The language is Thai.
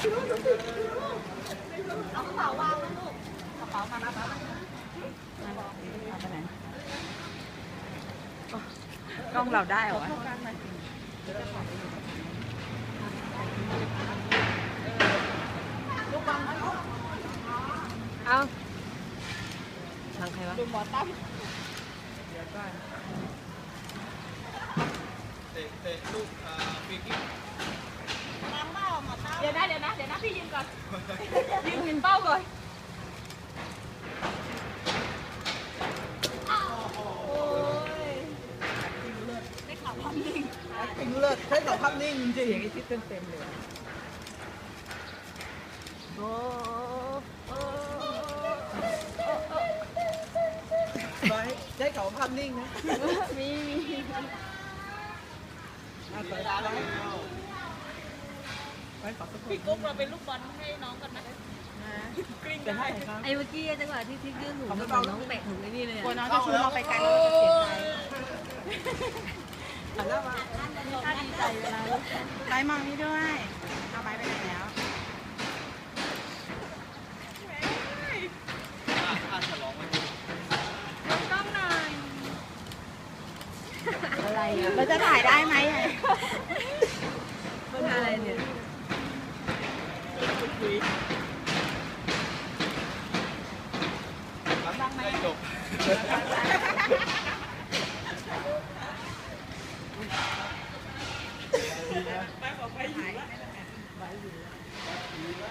เอากระเป๋าวางนะลูกกระเป๋ามานะกล้องเราได้เหรอวะเอาทางใครวะดูหมอตั้มเดี๋ยวก่อนเตะเตะลูกฟรีคิก ก่อนยืนยืนเป้าก่อนโอ้ยได้ข่าวความนิ่งถึงเลิศใช้กับภาพนิ่งจริงเสียงไอ้ที่เต็มเต็มๆเลยอะโอ้โอ้ๆไปใช้กับภาพนิ่งนะ มีมี อะไปไป ไปขอสักคนพี่กุ๊กเราเป็นลูกบอลให้น้องกันนะกลิ้งจะให้ครับ ไอ้เมื่อกี้จังหวะที่ทิกยื่นหูน้องน้องแตะหูไอ้นี่เลยกลัวอะน้องจะชูเราไปไกลเราจะเสียใจหันหน้ามาถ้าดีใจเวลาไปมองนี่ด้วยเอาไปไปไหนแล้วอะอะฉลองมันกล้องหน่อยอะไรอะเราจะถ่ายได้ไหมมันอะไรเนี่ย quý bắn băng này chụp bác còn bay gì vậy